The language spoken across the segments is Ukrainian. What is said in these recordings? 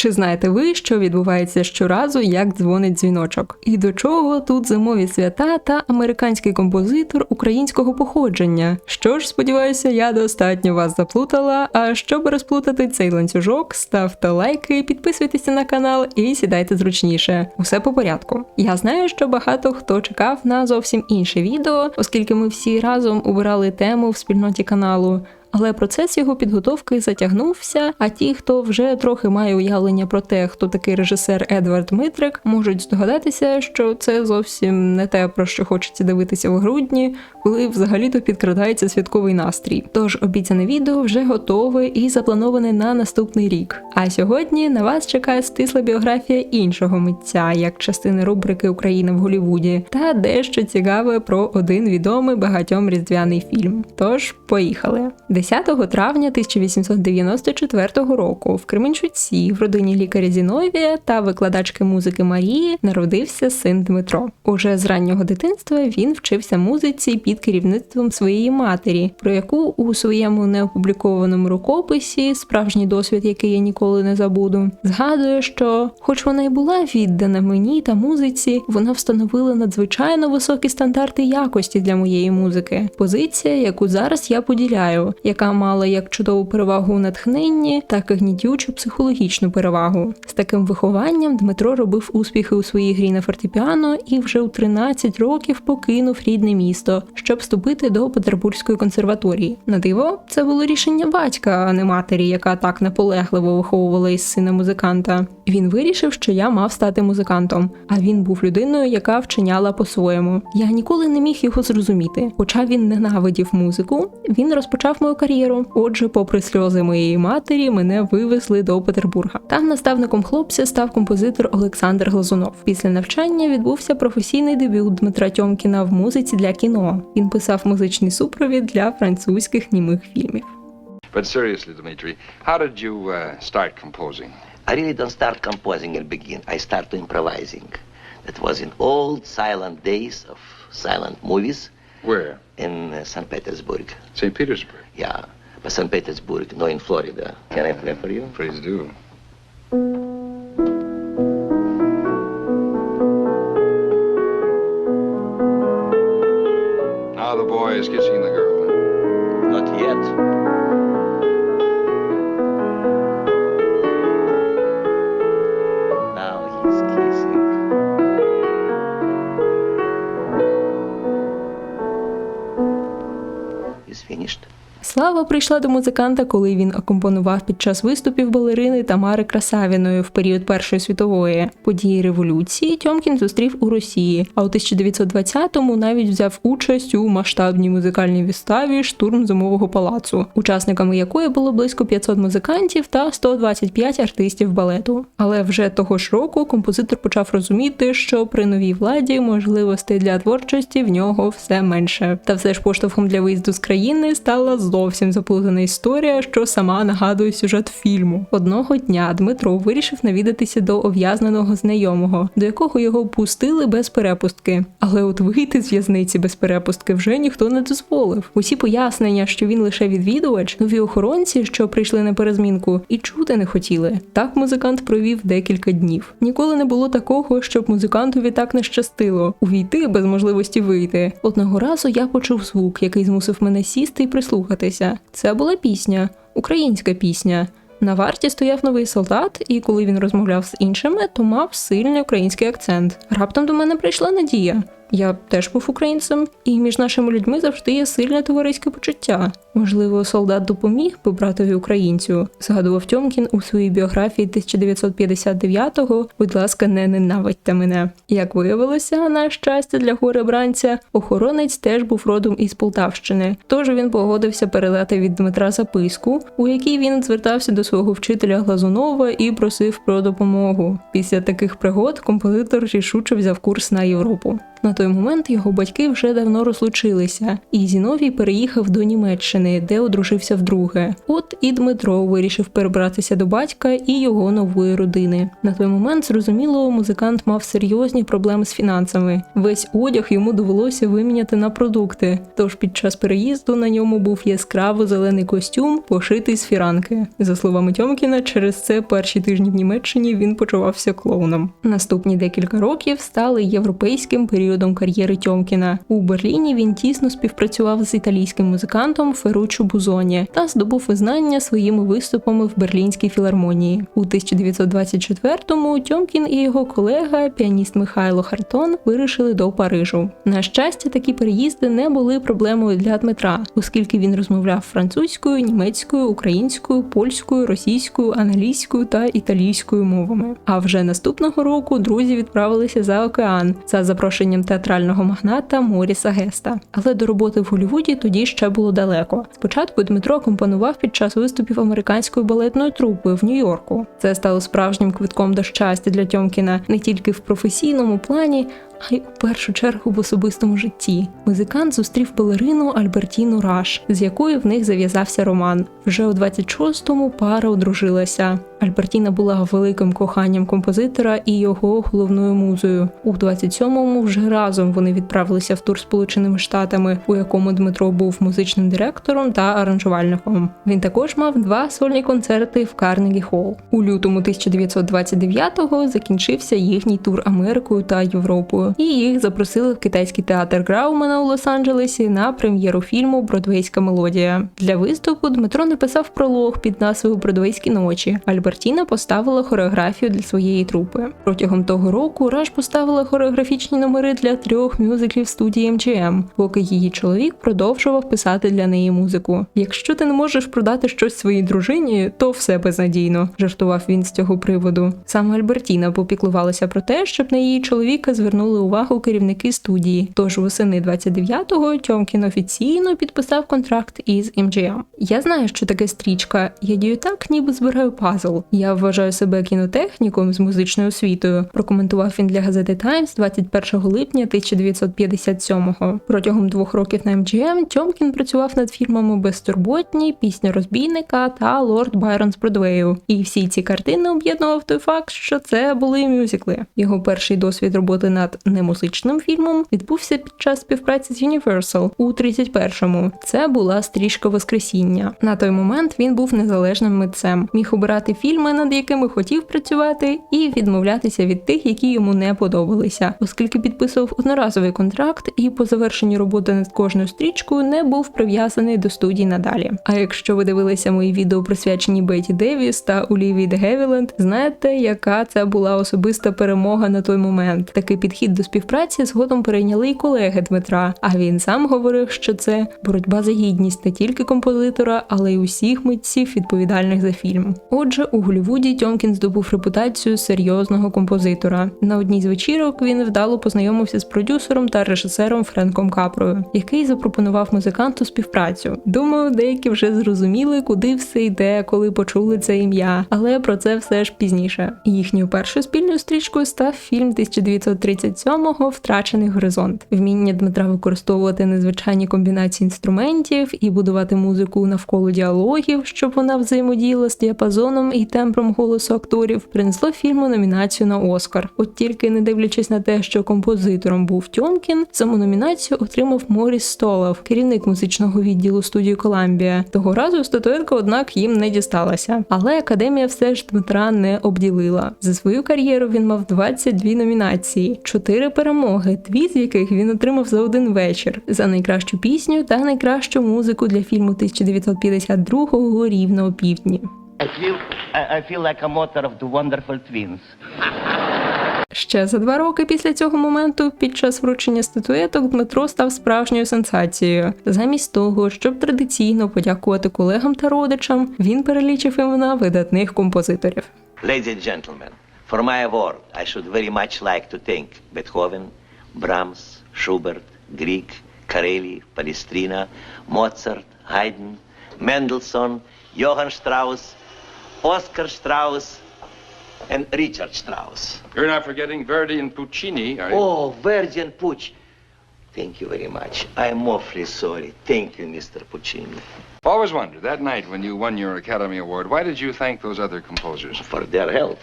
Чи знаєте ви, що відбувається щоразу, як дзвонить дзвіночок? І до чого тут зимові свята та американський композитор українського походження? Що ж, сподіваюся, я достатньо вас заплутала. А щоб розплутати цей ланцюжок, ставте лайки, підписуйтеся на канал і сідайте зручніше. Усе по порядку. Я знаю, що багато хто чекав на зовсім інше відео, оскільки ми всі разом обирали тему в спільноті каналу. Але процес його підготовки затягнувся. А ті, хто вже трохи має уявлення про те, хто такий режисер Едвард Митрик, можуть здогадатися, що це зовсім не те, про що хочеться дивитися в грудні, коли взагалі-то підкрадається святковий настрій. Тож обіцяне відео вже готове і заплановане на наступний рік. А сьогодні на вас чекає стисла біографія іншого митця, як частини рубрики Україна в Голівуді, та дещо цікаве про один відомий багатьом різдвяний фільм. Тож поїхали. 10 травня 1894 року в Кременчуці в родині лікаря Зіновія та викладачки музики Марії народився син Дмитро. Уже з раннього дитинства він вчився музиці під керівництвом своєї матері, про яку у своєму неопублікованому рукописі справжній досвід, який я ніколи не забуду, згадує, що, хоч вона й була віддана мені та музиці, вона встановила надзвичайно високі стандарти якості для моєї музики. Позиція, яку зараз я поділяю, яка мала як чудову перевагу у натхненні, так і гнітючу психологічну перевагу. З таким вихованням Дмитро робив успіхи у своїй грі на фортепіано і вже у 13 років покинув рідне місто, щоб вступити до Петербурзької консерваторії. На диво, це було рішення батька, а не матері, яка так наполегливо виховувала із сина музиканта. Він вирішив, що я мав стати музикантом, а він був людиною, яка вчиняла по-своєму. Я ніколи не міг його зрозуміти. Хоча він ненавидів музику, він розпочав мою кар'єру. Отже, попри сльози моєї матері, мене вивезли до Петербурга. Там наставником хлопця став композитор Олександр Глазунов. Після навчання відбувся професійний дебют Дмитра Тьомкіна в музиці для кіно. Він писав музичний супровід для французьких німих фільмів. But seriously, Dmitri, how did you uh, start composing? I really don't start composing and begin. I start improvising. That was in old silent days of silent movies Where? in uh, St. Petersburg. St. Petersburg. Yeah, but St. Petersburg, no in Florida. Can I play for you? Please do. Слава прийшла до музиканта, коли він акомпонував під час виступів балерини Тамари Красавіної в період Першої світової події революції. Тьомкін зустрів у Росії, а у 1920-му навіть взяв участь у масштабній музикальній виставі Штурм зимового палацу, учасниками якої було близько 500 музикантів та 125 артистів балету. Але вже того ж року композитор почав розуміти, що при новій владі можливостей для творчості в нього все менше. Та все ж поштовхом для виїзду з країни стала зовсім заплутана історія, що сама нагадує сюжет фільму. Одного дня Дмитро вирішив навідатися до ув'язненого знайомого, до якого його пустили без перепустки. Але от вийти з в'язниці без перепустки вже ніхто не дозволив. Усі пояснення, що він лише відвідувач, нові охоронці, що прийшли на перезмінку, і чути не хотіли. Так музикант провів декілька днів. Ніколи не було такого, щоб музикантові так не щастило увійти без можливості вийти. Одного разу я почув звук, який змусив мене сісти і прислухатися. Це була пісня, українська пісня. На варті стояв новий солдат, і коли він розмовляв з іншими, то мав сильний український акцент. Раптом до мене прийшла надія. Я теж був українцем, і між нашими людьми завжди є сильне товариське почуття. Можливо, солдат допоміг би братові українцю, згадував Тьомкін у своїй біографії 1959-го Будь ласка, не ненавидьте мене. Як виявилося, на щастя для горе бранця, охоронець теж був родом із Полтавщини. Тож він погодився передати від Дмитра записку, у якій він звертався до свого вчителя Глазунова і просив про допомогу. Після таких пригод композитор рішуче взяв курс на Європу. На той момент його батьки вже давно розлучилися, і Зіновій переїхав до Німеччини, де одружився вдруге. От і Дмитро вирішив перебратися до батька і його нової родини. На той момент зрозуміло, музикант мав серйозні проблеми з фінансами. Весь одяг йому довелося виміняти на продукти. Тож під час переїзду на ньому був яскраво зелений костюм, пошитий з фіранки. За словами Тьомкіна, через це перші тижні в Німеччині він почувався клоуном. Наступні декілька років стали європейським періодом кар'єри Тьомкіна. У Берліні він тісно співпрацював з італійським музикантом Ферруччо Бузоні та здобув визнання своїми виступами в Берлінській філармонії. У 1924-му Тьомкін і його колега, піаніст Михайло Хартон, вирішили до Парижу. На щастя, такі переїзди не були проблемою для Дмитра, оскільки він розмовляв французькою, німецькою, українською, польською, російською, англійською та італійською мовами. А вже наступного року друзі відправилися за океан за запрошенням театрального магната Моріса Геста. Але до роботи в Голлівуді тоді ще було далеко. Спочатку Дмитро компонував під час виступів американської балетної трупи в Нью-Йорку. Це стало справжнім квитком до щастя для Тьомкіна не тільки в професійному плані, а й у першу чергу в особистому житті. Музикант зустрів балерину Альбертіну Раш, з якою в них зав'язався роман. Вже у 26-му пара одружилася. Альбертіна була великим коханням композитора і його головною музою. У 27-му вже разом вони відправилися в тур Сполученими Штатами, у якому Дмитро був музичним директором та аранжувальником. Він також мав два сольні концерти в Карнегі Холл. У лютому 1929-го закінчився їхній тур Америкою та Європою, і їх запросили в китайський театр Граумена у Лос-Анджелесі на прем'єру фільму Бродвейська мелодія. Для виступу Дмитро написав пролог під назвою Бродвейські ночі. Альбертіна поставила хореографію для своєї трупи. Протягом того року Раш поставила хореографічні номери для трьох мюзиклів студії МGM, поки її чоловік продовжував писати для неї музику. Якщо ти не можеш продати щось своїй дружині, то все безнадійно, жартував він з цього приводу. Саме Альбертіна попіклувалася про те, щоб на її чоловіка звернули увагу керівники студії. Тож восени 29-го Тьомкін офіційно підписав контракт із MGM. Я знаю, що таке стрічка. Я дію так, ніби збираю пазл. Я вважаю себе кінотехніком з музичною освітою. Прокоментував він для газети Times 21 липня 1957-го. Протягом двох років на MGM Тьомкін працював над фільмами Безтурботні, Пісня розбійника та Лорд Байрон з Бродвею. І всі ці картини об'єднував той факт, що це були мюзикли. Його перший досвід роботи над немузичним фільмом відбувся під час співпраці з Universal у 31-му. Це була стрічка Воскресіння. На той момент він був незалежним митцем, міг обирати фільми, над якими хотів працювати, і відмовлятися від тих, які йому не подобалися, оскільки підписував одноразовий контракт і по завершенні роботи над кожною стрічкою не був прив'язаний до студії надалі. А якщо ви дивилися мої відео присвячені Беті Девіс та Олівії де Гевіленд, знаєте, яка це була особиста перемога на той момент. Такий підхід до співпраці згодом перейняли й колеги Дмитра. А він сам говорив, що це боротьба за гідність не тільки композитора, але й усіх митців, відповідальних за фільм. Отже, у Голлівуді Тьомкін здобув репутацію серйозного композитора. На одній з вечірок він вдало познайомився з продюсером та режисером Френком Капрою, який запропонував музиканту співпрацю. Думаю, деякі вже зрозуміли, куди все йде, коли почули це ім'я, але про це все ж пізніше. Їхньою першою спільною стрічкою став фільм 1937-го Втрачений горизонт. Вміння Дмитра використовувати незвичайні комбінації інструментів і будувати музику навколо діалогів, щоб вона взаємодіяла з діапазоном і тембром голосу акторів, принесло фільму номінацію на Оскар. От тільки не дивлячись на те, що композитором був Тьомкін, саму номінацію отримав Моріс Столов, керівник музичного відділу студії Коламбія. Того разу статуетка, однак, їм не дісталася. Але академія все ж Дмитра не обділила. За свою кар'єру він мав 22 номінації, 4 перемоги, дві з яких він отримав за один вечір за найкращу пісню та найкращу музику для фільму 1952-го Рівно опівдні. I feel, I, I feel like a mother of the wonderful twins. Ще за два роки після цього моменту, під час вручення статуеток, Дмитро став справжньою сенсацією. Замість того, щоб традиційно подякувати колегам та родичам, він перелічив імена видатних композиторів. Ladies and gentlemen, for my award, I should very much like to thank Beethoven, Brahms, Schubert, Grieg, Carelli, Palestrina, Mozart, Haydn, Mendelssohn, Johann Strauss, Oscar Strauss, and Richard Strauss. You're not forgetting Verdi and Puccini, are you? Oh, Verdi and Pucci. Thank you very much. I am awfully sorry. Thank you, Mr. Puccini, Always wondered, that night when you won your Academy Award, why did you thank those other composers? for their help.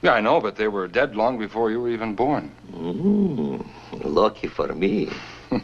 Yeah, I know, but they were dead long before you were even born. Mm, lucky for me.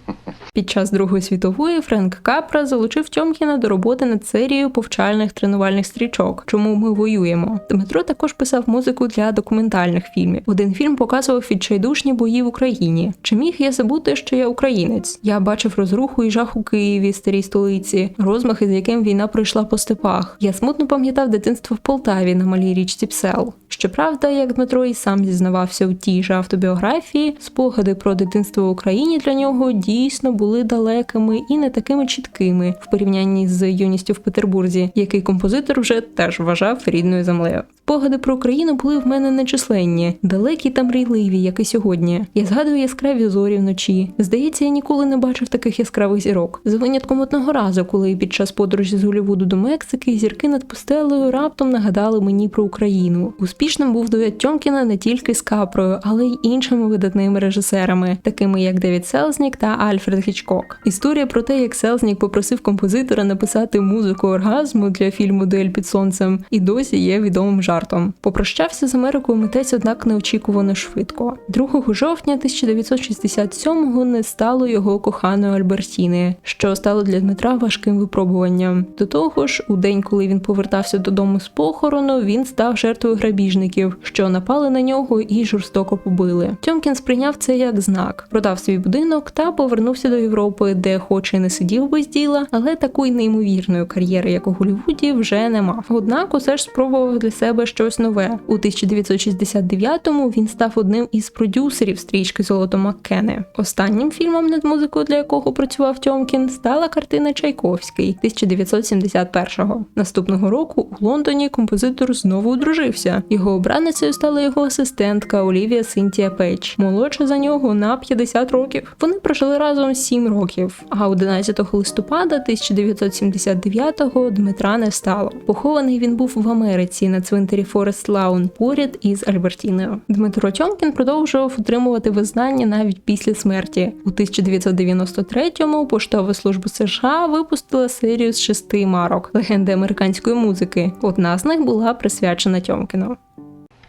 Під час Другої світової Френк Капра залучив Тьомкіна до роботи над серією повчальних тренувальних стрічок, чому ми воюємо. Дмитро також писав музику для документальних фільмів. Один фільм показував відчайдушні бої в Україні. Чи міг я забути, що я українець? Я бачив розруху і жах у Києві, старій столиці, розмахи, з яким війна пройшла по степах. Я смутно пам'ятав дитинство в Полтаві на малій річці Псел. Щоправда, як Дмитро і сам зізнавався у тій же автобіографії, спогади про дитинство в Україні для нього дійсно були далекими і не такими чіткими в порівнянні з юністю в Петербурзі, який композитор вже теж вважав рідною землею. Спогади про Україну були в мене нечисленні, далекі та мрійливі, як і сьогодні. Я згадую яскраві зорі вночі. Здається, я ніколи не бачив таких яскравих зірок. За винятком одного разу, коли під час подорожі з Голлівуду до Мексики зірки над пустелею раптом нагадали мені про Україну. Успішним був дует Тьомкіна не тільки з Капрою, але й іншими видатними режисерами, такими як Девід Селзнік та Альфред Гічкок. Історія про те, як Селзнік попросив композитора написати музику оргазму для фільму Дуель під сонцем, і досі є відомим жартом. Попрощався з Америкою митець, однак неочікувано швидко. 2 жовтня 1967-го не стало його коханої Альбертіни, що стало для Дмитра важким випробуванням. До того ж, у день, коли він повертався додому з похорону, він став жертвою грабіжників, що напали на нього і жорстоко побили. Тьомкін сприйняв це як знак, продав свій будинок та повернувся до Європи, де, хоч і не сидів без діла, але такої неймовірної кар'єри, як у Голлівуді, вже не мав. Однак усе ж спробував для себе щось нове. У 1969-му він став одним із продюсерів стрічки Золото Маккене. Останнім фільмом над музикою, для якого працював Тьомкін, стала картина Чайковський 1971-го. Наступного року у Лондоні композитор знову одружився. Його обраницею стала його асистентка Олівія Синтія Пейдж, молодша за нього на 50 років. Вони прожили разом 7 років. А 11 листопада 1979-го Дмитра не стало. Похований він був в Америці на цвинтарі Форест Лаун поряд із Альбертіною. Дмитро Тьомкін продовжував отримувати визнання навіть після смерті. У 1993-му поштова служба США випустила серію з шести марок легенди американської музики. Одна з них була присвячена Тьомкіну.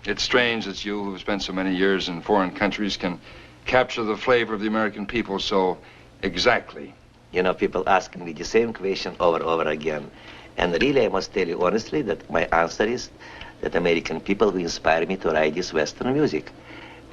It's strange that you, who've spent so many years in foreign countries, can capture the flavor of the American people so exactly. You know, people asking me the same question over and over again. And really, I must tell you honestly that my answer is that American people who inspire me to write this Western music.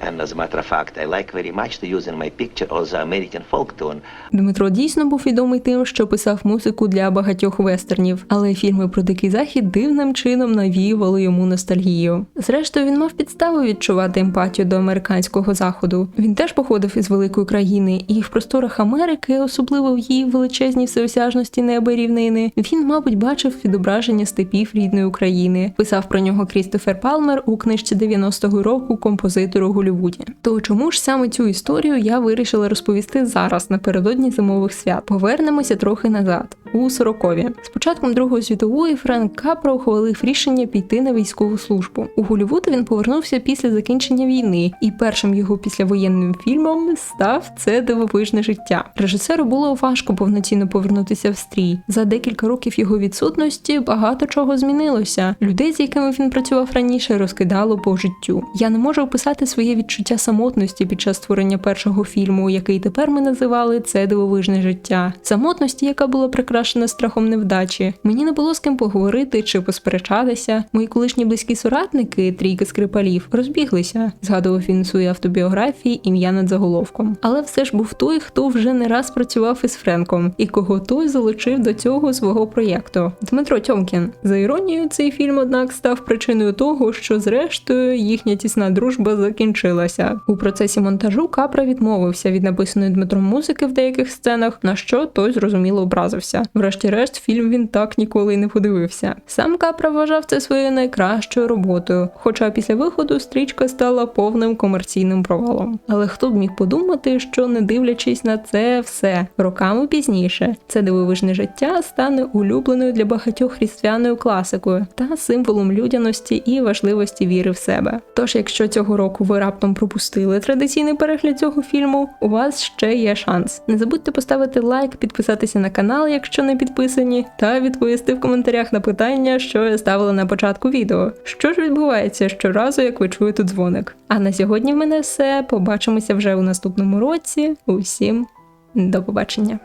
And as a matter of fact, I like very much to use in my picture also American folk tune. Дмитро дійсно був відомий тим, що писав музику для багатьох вестернів, але фільми про дикий захід дивним чином навіювали йому ностальгію. Зрештою, він мав підставу відчувати емпатію до американського заходу. Він теж походив із великої країни, і в просторах Америки, особливо в її величезній всеосяжності неба і рівнини, він, мабуть, бачив відображення степів рідної України. Писав про нього Крістофер Палмер у книжці 90-го року композитору у Голлівуді. То чому ж саме цю історію я вирішила розповісти зараз напередодні зимових свят? Повернемося трохи назад. У 40-ві. З початком Другої світової Френк Капра ухвалив рішення піти на військову службу. У Голлівуд він повернувся після закінчення війни, і першим його післявоєнним фільмом став це дивовижне життя. Режисеру було важко повноцінно повернутися в стрій. За декілька років його відсутності багато чого змінилося. Людей, з якими він працював раніше, розкидало по життю. Я не можу описати своє відчуття самотності під час створення першого фільму, який тепер ми називали це дивовижне життя. Самотності, яка була прикрашена страхом невдачі. Мені не було з ким поговорити чи посперечатися. Мої колишні близькі соратники, трійки скрипалів, розбіглися. Згадував він у своїй автобіографії ім'я над заголовком. Але все ж був той, хто вже не раз працював із Френком, і кого той залучив до цього свого проєкту. Дмитро Тьомкін. За іронією, цей фільм, однак, став причиною того, що зрештою їхня тісна дружба закінчилася. Лишилася. У процесі монтажу Капра відмовився від написаної Дмитром музики в деяких сценах, на що той зрозуміло образився. Врешті-решт, фільм він так ніколи й не подивився. Сам Капра вважав це своєю найкращою роботою, хоча після виходу стрічка стала повним комерційним провалом. Але хто б міг подумати, що не дивлячись на це все роками пізніше, це дивовижне життя стане улюбленою для багатьох різдвяною класикою та символом людяності і важливості віри в себе. Тож, якщо цього року ви раптом пропустили традиційний перегляд цього фільму, у вас ще є шанс. Не забудьте поставити лайк, підписатися на канал, якщо не підписані, та відповісти в коментарях на питання, що я ставила на початку відео. Що ж відбувається щоразу, як ви чуєте дзвоник? А на сьогодні в мене все. Побачимося вже у наступному році. Усім до побачення.